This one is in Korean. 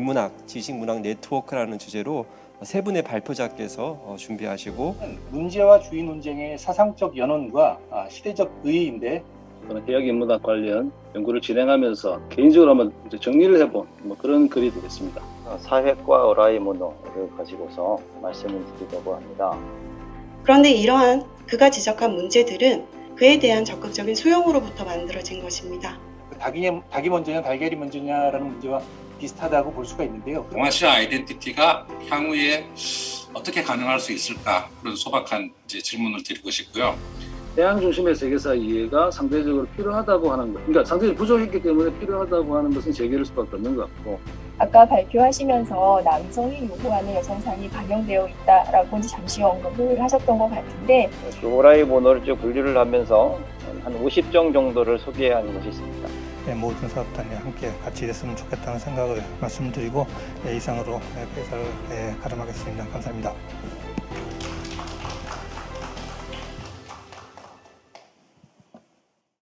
인문학, 지식문학 네트워크라는 주제로 세 분의 발표자께서 어, 준비하시고 문제와 주의 논쟁의 사상적 연원과 아, 시대적 의의인데 저는 대학 인문학 관련 연구를 진행하면서 개인적으로 한번 이제 정리를 해본 뭐 그런 글이 되겠습니다. 사회과 어라이모노를 가지고서 말씀을 드리려고 합니다. 그런데 이러한 그가 지적한 문제들은 그에 대한 적극적인 수용으로부터 만들어진 것입니다. 닭이, 닭이 먼저냐 달걀이 먼저냐라는 문제와 비슷하다고 볼 수가 있는데요. 동아시아 아이덴티티가 향후에 어떻게 가능할 수 있을까 그런 소박한 이제 질문을 드리고 싶고요. 대양 중심의 세계사 이해가 상대적으로 필요하다고 하는 것. 그러니까 상대적으로 부족했기 때문에 필요하다고 하는 것은 제기할 수밖에 없는 것 같고 아까 발표하시면서 남성이 요구하는 여성상이 반영되어 있다라고 이제 잠시 언급을 하셨던 것 같은데 그 오라이 모노를 쭉 분류를 하면서 한 50종 정도를 소개하는 것이 있습니다. 예, 모든 사업단이 함께 같이 일했으면 좋겠다는 생각을 말씀드리고 예, 이상으로 예, 회사를 예, 가름하겠습니다. 감사합니다.